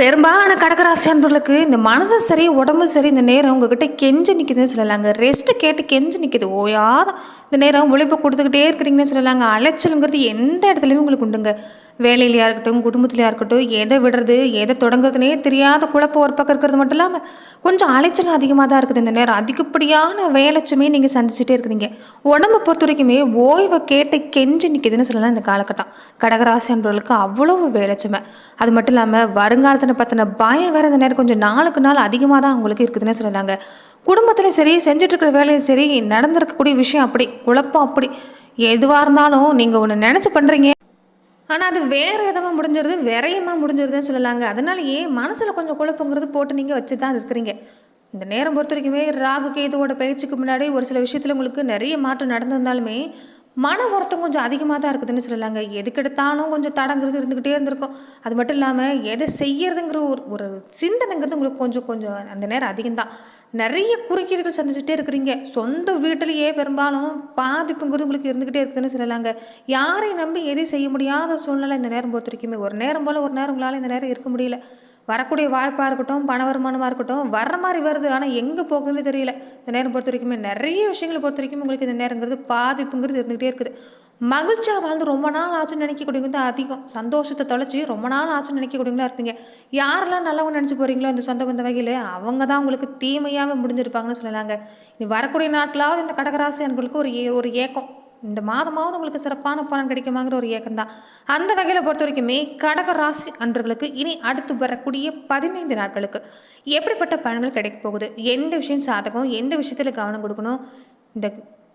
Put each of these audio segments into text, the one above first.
பெரும்பாலான கடகராசி அன்பர்களுக்கு இந்த மனசு சரி உடம்பு சரி இந்த நேரம் உங்ககிட்ட கெஞ்சு நிற்குதுன்னு சொல்லலாங்க. ரெஸ்ட்டு கேட்டு கெஞ்சு நிற்குது ஓயாத இந்த நேரம் உழைப்பு கொடுத்துக்கிட்டே இருக்கிறீங்கன்னு சொல்லலாங்க. அலைச்சலுங்கிறது எந்த இடத்துலையுமே உங்களுக்கு உண்டுங்க. வேலையிலையா இருக்கட்டும் குடும்பத்துலையாக இருக்கட்டும் எதை விடுறது எதை தொடங்குறதுனே தெரியாத குழப்பம் ஒரு பக்கம் இருக்கிறது மட்டும் இல்லாமல் கொஞ்சம் அலைச்சலும் அதிகமாக தான் இருக்குது இந்த நேரம். அதிகப்படியான வேலைச்சுமே நீங்கள் சந்திச்சுட்டே இருக்கிறீங்க. உடம்பை பொறுத்த வரைக்குமே ஓய்வை கேட்டு கெஞ்சு நிற்குதுன்னு சொல்லலாம் இந்த காலகட்டம். கடகராசி என்பவர்களுக்கு அவ்வளவு வேலைச்சுமை. அது மட்டும் இல்லாமல் வருங்காலத்தில் பற்றின பயம் வேறு இந்த நேரம் கொஞ்சம் நாளுக்கு நாள் அதிகமாக தான் அவங்களுக்கு இருக்குதுன்னு சொல்லலாங்க. குடும்பத்தில் சரி செஞ்சிட்ருக்கிற வேலையும் சரி நடந்திருக்கக்கூடிய விஷயம் அப்படி குழப்பம் அப்படி. எதுவாக இருந்தாலும் நீங்கள் ஒன்று நினச்சி பண்ணுறீங்க ஆனால் அது வேறு விதமாக முடிஞ்சிருது விரயமாக முடிஞ்சிருதுன்னு சொல்லலாங்க. அதனாலயே மனசில் கொஞ்சம் குழப்பங்கிறது போட்டு நீங்கள் வச்சு தான் இருக்கிறீங்க. இந்த நேரம் பொறுத்த வரைக்குமே ராகு கேதுவோட பயிற்சிக்கு முன்னாடி ஒரு சில விஷயத்தில் உங்களுக்கு நிறைய மாற்றம் நடந்திருந்தாலுமே மன வருத்தம் கொஞ்சம் அதிகமாக தான் இருக்குதுன்னு சொல்லலாங்க. எதுக்கெடுத்தாலும் கொஞ்சம் தடங்கிறது இருந்துக்கிட்டே இருந்திருக்கும். அது மட்டும் இல்லாமல் எதை செய்யறதுங்கிற ஒரு ஒரு சிந்தனைங்கிறது உங்களுக்கு கொஞ்சம் கொஞ்சம் அந்த நேரம் அதிகம்தான். நிறைய குறுக்கீடுகள் சந்திச்சுட்டே இருக்கிறீங்க. சொந்த வீட்டிலேயே பெரும்பாலும் பாதிப்புங்கிறது உங்களுக்கு இருந்துக்கிட்டே இருக்குதுன்னு சொல்லலாங்க. யாரையும் நம்பி எதையும் செய்ய முடியாத சூழ்நிலை இந்த நேரம் பொறுத்த வரைக்குமே. ஒரு நேரம் போல் ஒரு நேரம் உங்களால் இந்த நேரம் இருக்க முடியல. வரக்கூடிய வாய்ப்பாக இருக்கட்டும் பண வருமானமாக இருக்கட்டும் வர்ற மாதிரி வருது. ஆனால் எங்கே போகுதுன்னு தெரியல. இந்த நேரம் பொறுத்த வரைக்குமே நிறைய விஷயங்களை பொறுத்த வரைக்கும் உங்களுக்கு இந்த நேரங்கிறது பாதிப்புங்கிறது இருந்துகிட்டே இருக்குது. மகிழ்ச்சியாக வாழ்ந்து ரொம்ப நாள் ஆச்சுன்னு நினைக்கக்கூடியவங்க தான் அதிகம். சந்தோஷத்தை தொலைச்சி ரொம்ப நாள் ஆச்சுன்னு நினைக்கக்கூடியவங்களா இருப்பீங்க. யாரெல்லாம் நல்லவங்க நினச்சி போகிறீங்களோ இந்த சொந்த பந்த வகையில் அவங்க தான் உங்களுக்கு தீமையாகவே முடிஞ்சிருப்பாங்கன்னு சொல்லலாங்க. இனி வரக்கூடிய நாட்களாவது இந்த கடகராசி அன்பர்களுக்கு ஒரு ஏ ஒரு ஏக்கம். இந்த மாதமாவது உங்களுக்கு சிறப்பான பலன் கிடைக்குமாங்கிற ஒரு ஏக்கம் தான். அந்த வகையில் பொறுத்த வரைக்குமே கடக ராசி அன்றர்களுக்கு இனி அடுத்து வரக்கூடிய பதினைந்து நாட்களுக்கு எப்படிப்பட்ட பலன்கள் கிடைக்க போகுது? எந்த விஷயம் சாதகம்? எந்த விஷயத்தில் கவனம் கொடுக்கணும்? இந்த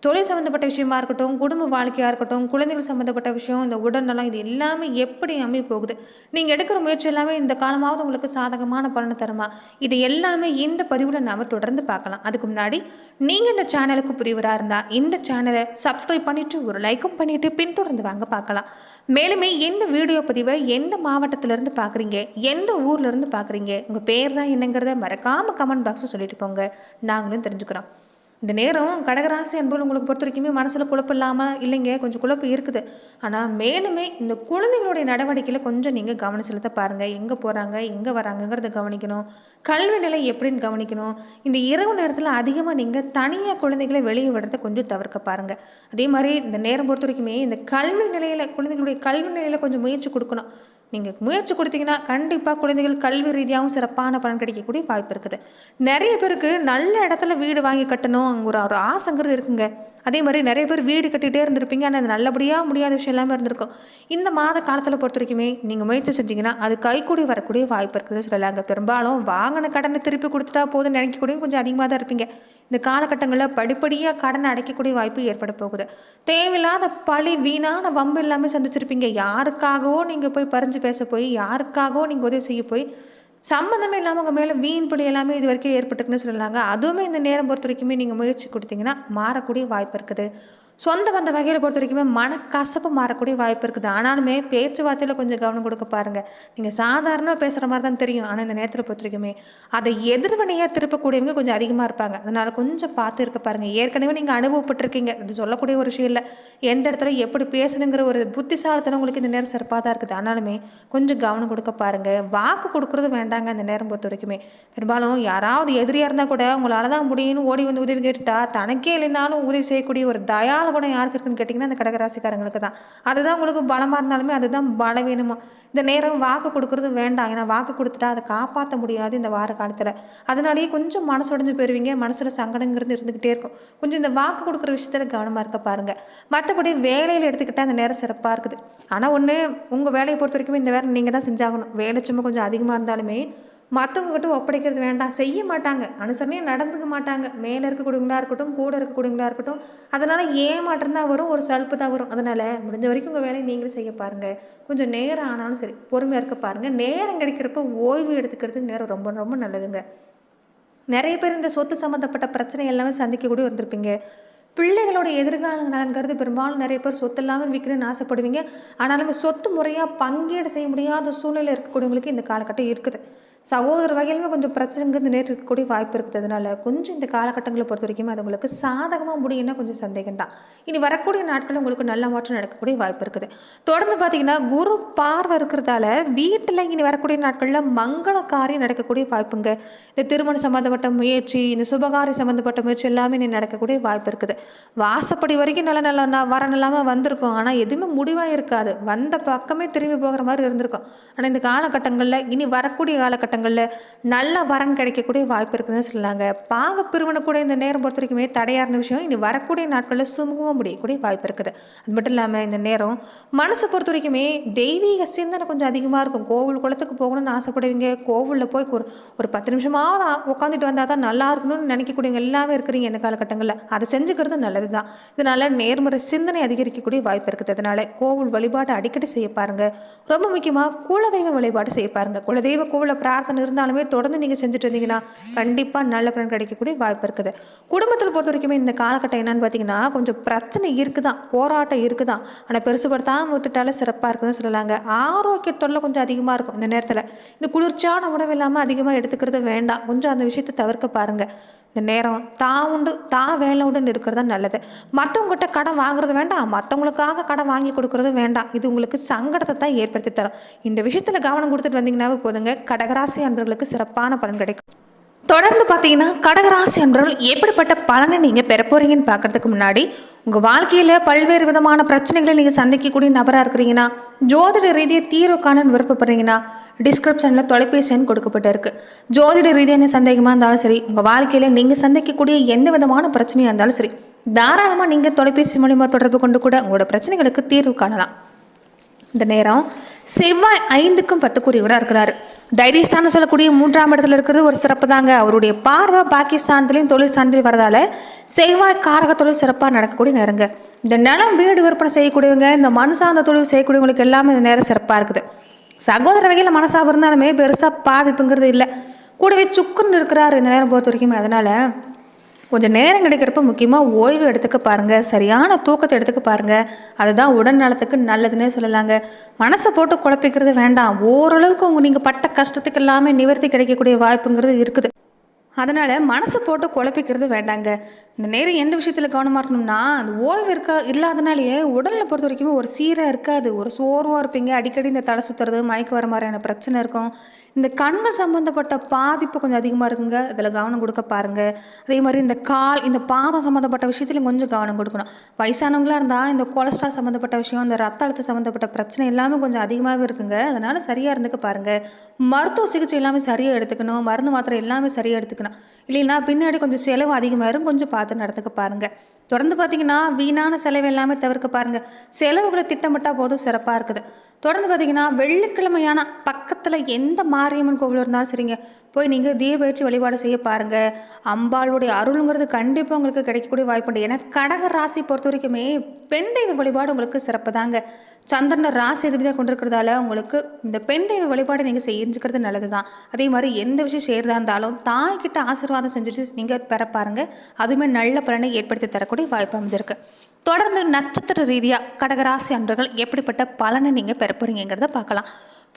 தொழில் சம்மந்தப்பட்ட விஷயமா இருக்கட்டும் குடும்ப வாழ்க்கையாக இருக்கட்டும் குழந்தைகள் சம்மந்தப்பட்ட விஷயம் இந்த உடல்நலம் இது எல்லாமே எப்படி அமைய போகுது? நீங்கள் எடுக்கிற முயற்சி எல்லாமே இந்த காலமாவது உங்களுக்கு சாதகமான பலனை தருமா? இது எல்லாமே இந்த பதிவில் நாம் தொடர்ந்து பார்க்கலாம். அதுக்கு முன்னாடி நீங்கள் இந்த சேனலுக்கு புதியவராக இருந்தால் இந்த சேனலை சப்ஸ்கிரைப் பண்ணிவிட்டு ஒரு லைக்கும் பண்ணிவிட்டு பின்தொடர்ந்து வாங்க பார்க்கலாம். மேலுமே எந்த வீடியோ பதிவை எந்த மாவட்டத்திலேருந்து பார்க்குறீங்க? எந்த ஊர்லேருந்து பார்க்குறீங்க? உங்கள் பேர் தான் என்னங்கிறத மறக்காமல் கமெண்ட் பாக்ஸில் சொல்லிட்டு போங்க. நாங்களும் தெரிஞ்சுக்கிறோம். இந்த நேரம் கடகராசி அன்புகள் உங்களுக்கு பொறுத்த வரைக்குமே மனசில் குழப்பம் இல்லாமல் இல்லைங்க கொஞ்சம் குழப்பம் இருக்குது. ஆனால் மேலுமே இந்த குழந்தைகளுடைய நடவடிக்கையில் கொஞ்சம் நீங்கள் கவனம் செலுத்த பாருங்கள் எங்கே போகிறாங்க எங்கே வராங்கங்கிறத கவனிக்கணும். கல்வி நிலை எப்படின்னு கவனிக்கணும். இந்த இரவு நேரத்தில் அதிகமாக நீங்கள் தனியாக குழந்தைகளை வெளியே விடுறத கொஞ்சம் தவிர்க்க பாருங்கள் அதே மாதிரி இந்த நேரம் பொறுத்த வரைக்குமே இந்த கல்வி நிலையில் குழந்தைகளுடைய கல்வி நிலையில் கொஞ்சம் முயற்சி கொடுக்கணும். நீங்கள் முயற்சி கொடுத்தீங்கன்னா கண்டிப்பாக குழந்தைகள் கல்வி ரீதியாகவும் சிறப்பான பலன் கிடைக்கக்கூடிய வாய்ப்பு இருக்குது. நிறைய பேருக்கு நல்ல இடத்துல வீடு வாங்கி கட்டணும் அங்கே ஒரு ஒரு ஆசைங்கிறது இருக்குங்க. அதே மாதிரி நிறைய பேர் வீடு கட்டிகிட்டே இருந்திருப்பீங்க. ஆனால் அது நல்லபடியாக முடியாத விஷயம் எல்லாமே இருந்திருக்கும். இந்த மாத காலத்தில் பொறுத்த வரைக்குமே நீங்கள் முயற்சி செஞ்சீங்கன்னா அது கைக்கூடி வரக்கூடிய வாய்ப்பு இருக்குதுன்னு சொல்லலாங்க. பெரும்பாலும் வாங்கின கடனை திருப்பி கொடுத்துட்டா போதும் நினைக்கக்கூடிய கொஞ்சம் அதிகமாக தான் இருப்பீங்க. இந்த காலகட்டங்களில் படிப்படியாக கடனை அடைக்கக்கூடிய வாய்ப்பு ஏற்பட போகுது. தேவையில்லாத பழி வீணான வம்பு எல்லாமே சந்திச்சிருப்பீங்க. யாருக்காகவோ நீங்கள் போய் பறிஞ்சு பேச போய் யாருக்காகவோ நீங்கள் உதவி செய்ய போய் சம்மந்தமே இல்லாமல் உங்கள் மேலே வீண் பிடி எல்லாமே இது வரைக்கும் ஏற்பட்டுருக்குன்னு சொல்லலாங்க அதுவுமே இந்த நேரம் பொறுத்த வரைக்குமே நீங்கள் முயற்சி கொடுத்தீங்கன்னா மாறக்கூடிய வாய்ப்பு இருக்குது. சொந்த பந்த வகையில் பொறுத்த வரைக்குமே மனக்கசப்பு மாறக்கூடிய வாய்ப்பு இருக்குது. ஆனாலுமே பேச்சுவார்த்தையில் கொஞ்சம் கவனம் கொடுக்க பாருங்கள் நீங்கள் சாதாரணமாக பேசுகிற மாதிரி தான் தெரியும். ஆனால் இந்த நேரத்தில் பொறுத்த வரைக்குமே அதை எதிர்வினையாக திருப்பக்கூடியவங்க கொஞ்சம் அதிகமாக இருப்பாங்க. அதனால் கொஞ்சம் பார்த்து இருக்க பாருங்கள் ஏற்கனவே நீங்கள் அனுபவப்பட்டிருக்கீங்க. இது சொல்லக்கூடிய ஒரு விஷயம் இல்லை. எந்த இடத்துல எப்படி பேசணுங்கிற ஒரு புத்திசாலித்தனம் உங்களுக்கு இந்த நேரம் சிறப்பாக தான் இருக்குது. ஆனாலுமே கொஞ்சம் கவனம் கொடுக்க பாருங்கள் வாக்கு கொடுக்குறது வேண்டாங்க இந்த நேரம் பொறுத்த வரைக்குமே. பெரும்பாலும் யாராவது எதிரியாக இருந்தால் கூட உங்களால் தான் முடியும்னு ஓடி வந்து உதவி கேட்டுட்டா தனக்கே இல்லைனாலும் உதவி செய்யக்கூடிய ஒரு தயால குணம் யாருக்கு இருக்குன்னு கேட்டிங்கன்னா அந்த கடகராசிக்காரங்களுக்கு தான். அதுதான் உங்களுக்கு பலமாக இருந்தாலுமே அதுதான் பலவீனமோ. இந்த நேரம் வாக்கு கொடுக்குறது வேண்டாம். ஏன்னா வாக்கு கொடுத்துட்டா அதை காப்பாற்ற முடியாது இந்த வார காலத்தில். அதனாலேயே கொஞ்சம் மனசுடைஞ்சு போயிருவீங்க. மனசில் சங்கடங்கிறது இருந்துக்கிட்டே இருக்கும். கொஞ்சம் இந்த வாக்கு கொடுக்குற விஷயத்தில் கவனமாக இருக்க பாருங்கள் மற்றபடி வேலையில் எடுத்துக்கிட்டால் அந்த நேரம் சிறப்பாக இருக்குது. ஆனால் ஒன்று உங்கள் வேலையை பொறுத்த வரைக்கும் இந்த வேலை நீங்கள் தான் செஞ்சாகணும். வேலை சும்மா கொஞ்சம் அதிகமாக இருந்தாலுமே மற்றவங்க கிட்ட ஒப்படைக்கிறது வேண்டாம். செய்ய மாட்டாங்க. அனுசரணையாக நடந்துக்க மாட்டாங்க. மேலே இருக்கக்கூடியவங்களா இருக்கட்டும் கூட இருக்கக்கூடியவங்களா இருக்கட்டும் அதனால் ஏமாற்றம் தான் வரும். ஒரு சல்ப்பு தான் வரும். அதனால் முடிஞ்ச வரைக்கும் உங்கள் வேலையை நீங்களும் செய்ய பாருங்கள் கொஞ்சம் நேரம் ஆனாலும் சரி பொறுமையாக இருக்க பாருங்கள் நேரம் கிடைக்கிறப்ப ஓய்வு எடுத்துக்கிறது நேரம் ரொம்ப ரொம்ப நல்லதுங்க. நிறைய பேர் இந்த சொத்து சம்மந்தப்பட்ட பிரச்சனை எல்லாமே சந்திக்கக்கூடிய வந்திருப்பீங்க பிள்ளைகளோட எதிர்கால நலன்கிறது பெரும்பாலும் நிறைய பேர் சொத்து இல்லாமல் விற்கணும்னு ஆசைப்படுவீங்க. ஆனாலும் சொத்து முறையாக பங்கீடு செய்ய முடியாத சூழ்நிலை இருக்கக்கூடியவங்களுக்கு இந்த காலகட்டம் இருக்குது. சகோதர வகையிலுமே கொஞ்சம் பிரச்சனைங்கிறது நேற்று இருக்கக்கூடிய வாய்ப்பு இருக்குது அதனால் கொஞ்சம் இந்த காலகட்டங்களை பொறுத்த வரைக்கும் அது உங்களுக்கு சாதகமாக முடியும்னா கொஞ்சம் சந்தேகம் தான் இனி வரக்கூடிய நாட்கள் உங்களுக்கு நல்ல மாற்றம் நடக்கக்கூடிய வாய்ப்பு இருக்குது. தொடர்ந்து பார்த்தீங்கன்னா குரு பார்வை இருக்கிறதால வீட்டில் இனி வரக்கூடிய நாட்களில் மங்கள காரியம் நடக்கக்கூடிய வாய்ப்புங்க. இந்த திருமணம் சம்மந்தப்பட்ட முயற்சி இந்த சுபகாரி சம்மந்தப்பட்ட முயற்சி எல்லாமே இனி நடக்கக்கூடிய வாய்ப்பு இருக்குது. வாசப்படி வரைக்கும் நல்ல நல்ல ந- வரன் இல்லாமல் வந்திருக்கும். ஆனால் எதுவுமே முடிவாக இருக்காது. வந்த பக்கமே திரும்பி போகிற மாதிரி இருந்திருக்கும். ஆனால் இந்த காலகட்டங்களில் இனி வரக்கூடிய காலகட்டம் காலகட்டங்களில் நல்ல வரன் கிடைக்கக்கூடிய வாய்ப்பு இருக்குதுன்னு சொல்லலாங்க பாக பிரிவினை கூட இந்த நேரம் பொறுத்த வரைக்குமே தடையாக இருந்த விஷயம் இனி வரக்கூடிய நாட்களில் சுமூகமாக முடியக்கூடிய வாய்ப்பு இருக்குது. அது மட்டும் இல்லாமல் இந்த நேரம் மனசை பொறுத்த வரைக்குமே தெய்வீக சிந்தனை கொஞ்சம் அதிகமாக இருக்கும். கோவில் குளத்துக்கு போகணும்னு ஆசைப்படுவீங்க. கோவிலில் போய் ஒரு ஒரு பத்து நிமிஷமாவது உட்காந்துட்டு வந்தால் தான் நல்லா இருக்கணும்னு நினைக்கக்கூடியவங்க எல்லாமே இருக்கிறீங்க இந்த காலகட்டங்களில். அதை செஞ்சுக்கிறது நல்லது தான் இதனால் நேர்மறை சிந்தனை அதிகரிக்கக்கூடிய வாய்ப்பு இருக்குது. அதனால் கோவில் வழிபாடு அடிக்கடி செய்ய பாருங்க. ரொம்ப முக்கியமாக குலதெய்வ வழிபாடு செய்ய பாருங்கள் குலதெய்வ கோவிலில் பிரார்த்தனை இருந்தாலுமே தொடர்ந்து நீங்கள் செஞ்சுட்டு இருந்தீங்கன்னா கண்டிப்பாக நல்ல பலன் கிடைக்கக்கூடிய வாய்ப்பு இருக்குது. குடும்பத்தில் பொறுத்த வரைக்குமே இந்த காலகட்டம் என்னன்னு பார்த்தீங்கன்னா கொஞ்சம் பிரச்சனை இருக்குதான் போராட்டம் இருக்குதான். ஆனால் பெருசுபடுத்தாமல் விட்டுட்டாலே சிறப்பாக இருக்குதுன்னு சொல்லலாங்க. ஆரோக்கிய தொல்லை கொஞ்சம் அதிகமாக இருக்கும் இந்த நேரத்தில். இந்த குளிர்ச்சியான உணவு இல்லாமல் அதிகமாக எடுத்துக்கிறது வேண்டாம். கொஞ்சம் அந்த விஷயத்தை தவிர்க்க பாருங்கள் இந்த நேரம் தான் உண்டு தான் வேலை உண்டுன்னு இருக்கிறது தான் நல்லது. மற்றவங்ககிட்ட கடன் வாங்குறது வேண்டாம் மற்றவங்களுக்காக கடன் வாங்கி கொடுக்கறது வேண்டாம். இது உங்களுக்கு சங்கடத்தை தான் ஏற்படுத்தி தரும். இந்த விஷயத்தில் கவனம் கொடுத்துட்டு வந்தீங்கன்னாவே போதுங்க. கடகராசி அன்பர்களுக்கு சிறப்பான பலன் கிடைக்கும். தொடர்ந்து பார்த்தீங்கன்னா கடகராசி அன்பர்கள் எப்படிப்பட்ட பலனை நீங்கள் பெற போறீங்கன்னு பார்க்கறதுக்கு முன்னாடி உங்கள் வாழ்க்கையில் பல்வேறு விதமான பிரச்சனைகளை நீங்கள் சந்திக்கக்கூடிய நபராக இருக்கிறீங்கன்னா ஜோதிட ரீதியை தீர்வு காணன்னு விருப்பப்படுறீங்கன்னா டிஸ்கிரிப்ஷனில் தொலைபேசி எண் கொடுக்கப்பட்டிருக்கு. ஜோதிட ரீதியான சந்தேகமாக இருந்தாலும் சரி உங்கள் வாழ்க்கையில் நீங்கள் சந்திக்கக்கூடிய எந்த விதமான பிரச்சனையாக இருந்தாலும் சரி தாராளமாக நீங்கள் தொலைபேசி மூலிமா தொடர்பு கொண்டு கூட உங்களோட பிரச்சனைகளுக்கு தீர்வு காணலாம். இந்த நேரம் செவ்வாய் ஐந்துக்கும் பத்துக்குரியவராக இருக்கிறாரு. தைரியஸ்தான சொல்லக்கூடிய மூன்றாம் இடத்துல இருக்கிறது ஒரு சிறப்பு தாங்க. அவருடைய பார்வை பாகிஸ்தானத்துலேயும் தொழில் ஸ்தானத்துலையும் வரதால செவ்வாய் காரக தொழில் சிறப்பாக நடக்கக்கூடிய நேரங்க. இந்த நிலம் வீடு விற்பனை செய்யக்கூடியவங்க இந்த மண் சார்ந்த தொழில் செய்யக்கூடியவங்களுக்கு எல்லாமே இந்த நேரம் சிறப்பாக இருக்குது. சகோதர வகையில் மனசாக இருந்தாலுமே பெருசாக பாதிப்புங்கிறது இல்லை. கூடவே சுக்குன்னு இருக்கிறாரு இந்த நேரம் பொறுத்த வரைக்கும். அதனால் கொஞ்சம் நேரம் கிடைக்கிறப்ப முக்கியமாக ஓய்வு எடுத்துக்க பாருங்கள் சரியான தூக்கத்தை எடுத்துக்க பாருங்கள் அதுதான் உடல் நலத்துக்கு நல்லதுன்னே சொல்லலாங்க. மனசை போட்டு குழப்பிக்கிறது வேண்டாம். ஓரளவுக்கு உங்கள் நீங்கள் பட்ட கஷ்டத்துக்கு எல்லாமே நிவர்த்தி கிடைக்கக்கூடிய வாய்ப்புங்கிறது இருக்குது. அதனால் மனசை போட்டு குழப்பிக்கிறது வேண்டாங்க. இந்த நேரம் எந்த விஷயத்தில் கவனமாக இருக்கணும்னா அந்த ஓய்வு இருக்கா இல்லாதனாலேயே உடலில் பொறுத்த வரைக்குமே ஒரு சீராக இருக்காது. ஒரு சோர்வாக இருப்பீங்க. அடிக்கடி இந்த தலை சுற்றுறது மயக்க வர மாதிரியான பிரச்சனை இருக்கும். இந்த கண்கள் சம்மந்தப்பட்ட பாதிப்பு கொஞ்சம் அதிகமாக இருக்குங்க. இதில் கவனம் கொடுக்க பாருங்கள் அதே மாதிரி இந்த கால் இந்த பாதம் சம்மந்தப்பட்ட விஷயத்துலையும் கொஞ்சம் கவனம் கொடுக்கணும். வயசானவங்களாக இருந்தால் இந்த கொலஸ்ட்ரால் சம்மந்தப்பட்ட விஷயம் இந்த ரத்த அழுத்தம் சம்மந்தப்பட்ட பிரச்சனை எல்லாமே கொஞ்சம் அதிகமாகவே இருக்குங்க. அதனால் சரியாக இருந்துக்க பாருங்கள் மருத்துவ சிகிச்சை எல்லாமே சரியாக எடுத்துக்கணும். மருந்து மாத்திரை எல்லாமே சரியாக எடுத்துக்கணும். இல்லைன்னா பின்னாடி கொஞ்சம் செலவு அதிகமாயிரும் கொஞ்சம் பார்த்து நடத்துக்க பாருங்கள் தொடர்ந்து பார்த்தீங்கன்னா வீணான செலவு எல்லாமே தவிர்க்க பாருங்கள் செலவுகளை திட்டமிட்டால் போதும் சிறப்பாக இருக்குது. தொடர்ந்து பார்த்தீங்கன்னா வெள்ளிக்கிழமையான பக்கத்தில் எந்த மாரியம்மன் கோவில் இருந்தாலும் சரிங்க. போய் நீங்கள் தீபயிற்சி வழிபாடு செய்ய பாருங்கள் அம்பாளுடைய அருளுங்கிறது கண்டிப்பாக உங்களுக்கு கிடைக்கக்கூடிய வாய்ப்பு உண்டு ஏன்னா கடக ராசி பொறுத்த வரைக்குமே பெண் தெய்வ வழிபாடு உங்களுக்கு சிறப்பு தாங்க. சந்திரனை ராசி எதிர்விதாக கொண்டிருக்கிறதால உங்களுக்கு இந்த பெண் தெய்வ வழிபாடு நீங்கள் செஞ்சுக்கிறது நல்லது தான் அதே மாதிரி எந்த விஷயம் செய்கிறதா இருந்தாலும் தாய்கிட்ட ஆசீர்வாதம் செஞ்சுட்டு நீங்கள் பெற பாருங்கள் அதுவுமே நல்ல பலனை ஏற்படுத்தி தரக்கூடிய வாய்ப்பு அமைஞ்சிருக்கு. தொடர்ந்து நட்சத்திர ரீதியாக கடகராசி அன்றர்கள் எப்படிப்பட்ட பலனை நீங்கள் பெற போகிறீங்கிறத பார்க்கலாம்.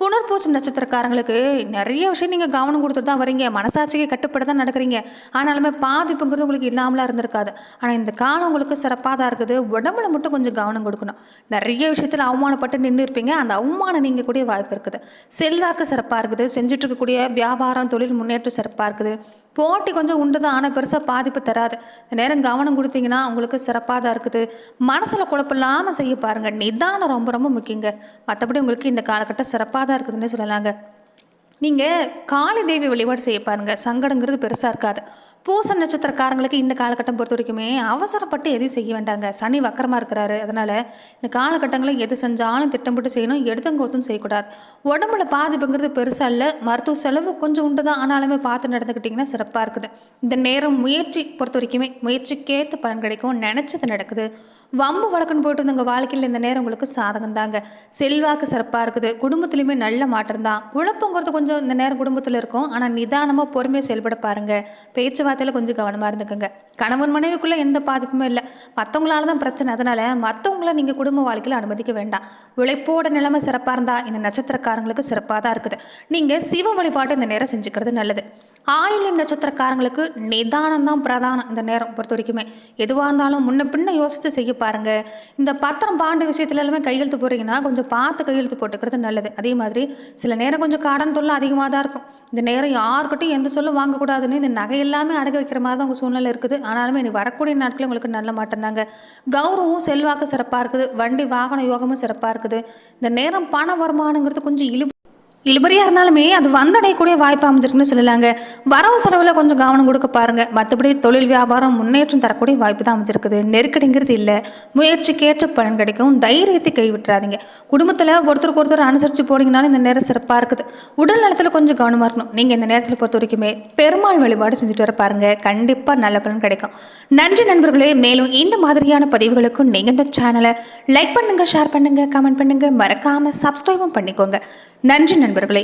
புனர்பூசம் நட்சத்திரக்காரங்களுக்கு நிறைய விஷயம் நீங்கள் கவனம் கொடுத்துட்டு தான் வரீங்க. மனசாட்சிக்கு கட்டுப்பட்டு தான் நடக்கிறீங்க. ஆனாலுமே பாதிப்புங்கிறது உங்களுக்கு இல்லாமலாம் இருந்திருக்காது. ஆனால் இந்த காலம் உங்களுக்கு சிறப்பாக தான் இருக்குது. உடம்புல மட்டும் கொஞ்சம் கவனம் கொடுக்கணும். நிறைய விஷயத்தில் அவமானப்பட்டு நின்று இருப்பீங்க. அந்த அவமானம் நீங்கள் கூடிய வாய்ப்பு இருக்குது. செல்வாக்கு சிறப்பாக இருக்குது. செஞ்சுட்டு இருக்கக்கூடிய வியாபாரம் தொழில் முன்னேற்றம் சிறப்பாக இருக்குது. போட்டி கொஞ்சம் உண்டு தான் ஆனால் பெருசாக பாதிப்பு தராது. இந்த நேரம் கவனம் கொடுத்தீங்கன்னா உங்களுக்கு சிறப்பாக தான் இருக்குது. மனசில் குழப்பில்லாமல் செய்ய பாருங்கள் நிதானம் ரொம்ப ரொம்ப முக்கியங்க. மற்றபடி உங்களுக்கு இந்த காலகட்டம் சிறப்பாக தான் இருக்குதுன்னே சொல்லலாங்க. நீங்கள் காளி தேவி வழிபாடு செய்ய பாருங்கள் சங்கடங்கிறது பெருசாக இருக்காது. பூச நட்சத்திரக்காரங்களுக்கு இந்த காலகட்டம் பொறுத்த வரைக்குமே அவசரப்பட்டு எதையும் செய்ய வேண்டாங்க. சனி வக்கரமாக இருக்கிறாரு. அதனால் இந்த காலகட்டங்களில் எது செஞ்சாலும் திட்டமிட்டு செய்யணும். எடுத்தங்கோத்தும் செய்யக்கூடாது. உடம்புல பாதிப்புங்கிறது பெருசாக இல்லை. மருத்துவ செலவு கொஞ்சம் உண்டு தான். ஆனாலுமே பார்த்து நடந்துக்கிட்டிங்கன்னா சிறப்பாக இருக்குது. இந்த நேரம் முயற்சி பொறுத்த வரைக்குமே முயற்சிக்கேற்ற பலன் கிடைக்கும் நினச்சது நடக்குது. வம்பு வழக்குன்னு போயிட்டு இருந்த வாழ்க்கையில் இந்த நேரம் உங்களுக்கு சாதகம் தாங்க செல்வாக்கு சிறப்பாக இருக்குது. குடும்பத்துலேயுமே நல்ல மாற்றம் தான் குழப்பங்கிறது கொஞ்சம் இந்த நேரம் குடும்பத்தில் இருக்கும். ஆனால் நிதானமாக பொறுமையாக செயல்பட பாருங்க. பேச்சுவார்த்தையில் கொஞ்சம் கவனமாக இருந்துக்கோங்க. கணவன் மனைவிக்குள்ளே எந்த பாதிப்புமே இல்லை. மற்றவங்களால தான் பிரச்சனை. அதனால் மற்றவங்கள நீங்கள் குடும்ப வாழ்க்கையில் அனுமதிக்க வேண்டாம். உழைப்போட நிலைமை சிறப்பாக இருந்தால் இந்த நட்சத்திரக்காரங்களுக்கு சிறப்பாக தான் இருக்குது. நீங்கள் சிவ வழிபாட்டை இந்த நேரம் செஞ்சுக்கிறது நல்லது. ஆயிலம் நட்சத்திரக்காரங்களுக்கு நிதானம் தான் பிரதானம் இந்த நேரம் பொறுத்த வரைக்குமே. எதுவாக இருந்தாலும் முன்ன பின்ன யோசித்து செய்ய பாருங்க. இந்த பத்திரம் பாண்டு விஷயத்துல எல்லாமே கையெழுத்து போடுறீங்கன்னா கொஞ்சம் பார்த்து கையெழுத்து போட்டுக்கிறது நல்லது. அதே மாதிரி சில நேரம் கொஞ்சம் கடன் தொல்லை அதிகமாக தான் இருக்கும். இந்த நேரம் யாருக்கிட்டையும் எந்த சொல்லும் வாங்கக்கூடாதுன்னு இந்த நகை எல்லாமே அடகு வைக்கிற மாதிரி தான் உங்கள் சூழ்நிலை இருக்குது. ஆனாலுமே இனி வரக்கூடிய நாட்கள் உங்களுக்கு நல்ல மாட்டேந்தாங்க கௌரவம் செல்வாக்கு சிறப்பாக இருக்குது. வண்டி வாகன யோகமும் சிறப்பாக இருக்குது. இந்த நேரம் பண வருமானங்கிறது கொஞ்சம் இழு இழுபறியாக இருந்தாலுமே அது வந்தடையக்கூடிய வாய்ப்பு அமைஞ்சிருக்குன்னு சொல்லலாங்க. வரவு செலவில் கொஞ்சம் கவனம் கொடுக்க பாருங்க. மற்றபடி தொழில் வியாபாரம் முன்னேற்றம் தரக்கூடிய வாய்ப்பு தான் அமைஞ்சிருக்குது. நெருக்கடிங்கிறது இல்லை. முயற்சிக்கேற்ற பலன் கிடைக்கும். தைரியத்தை கைவிட்டுறாதீங்க. குடும்பத்தில் ஒருத்தருக்கு ஒருத்தர் அனுசரித்து போனீங்கனாலும் இந்த நேரம் சிறப்பாக இருக்குது. உடல் நலத்தில் கொஞ்சம் கவனமாக இருக்கணும். நீங்கள் இந்த நேரத்தில் பொறுத்த வரைக்குமே பெருமாள் வழிபாடு செஞ்சுட்டு வர பாருங்க. கண்டிப்பாக நல்ல பலன் கிடைக்கும். நன்றி நண்பர்களே. மேலும் இந்த மாதிரியான பதிவுகளுக்கும் நீங்கள் இந்த சேனலை லைக் பண்ணுங்கள் ஷேர் பண்ணுங்கள் கமெண்ட் பண்ணுங்கள் மறக்காமல் சப்ஸ்கிரைபும் பண்ணிக்கோங்க. நன்றி நண்பர்களே.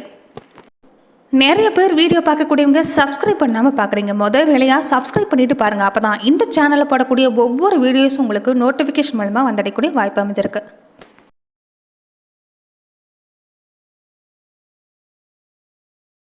நிறைய பேர் வீடியோ பார்க்கக்கூடியவங்க சப்ஸ்கிரைப் பண்ணாமல் பார்க்குறீங்க. முதல் வேலையாக சப்ஸ்கிரைப் பண்ணிட்டு பாருங்கள் அப்போ தான் இந்த சேனலில் போடக்கூடிய ஒவ்வொரு வீடியோஸும் உங்களுக்கு நோட்டிஃபிகேஷன் மூலமாக வந்தடையக்கூடிய வாய்ப்பு அமைஞ்சிருக்கு.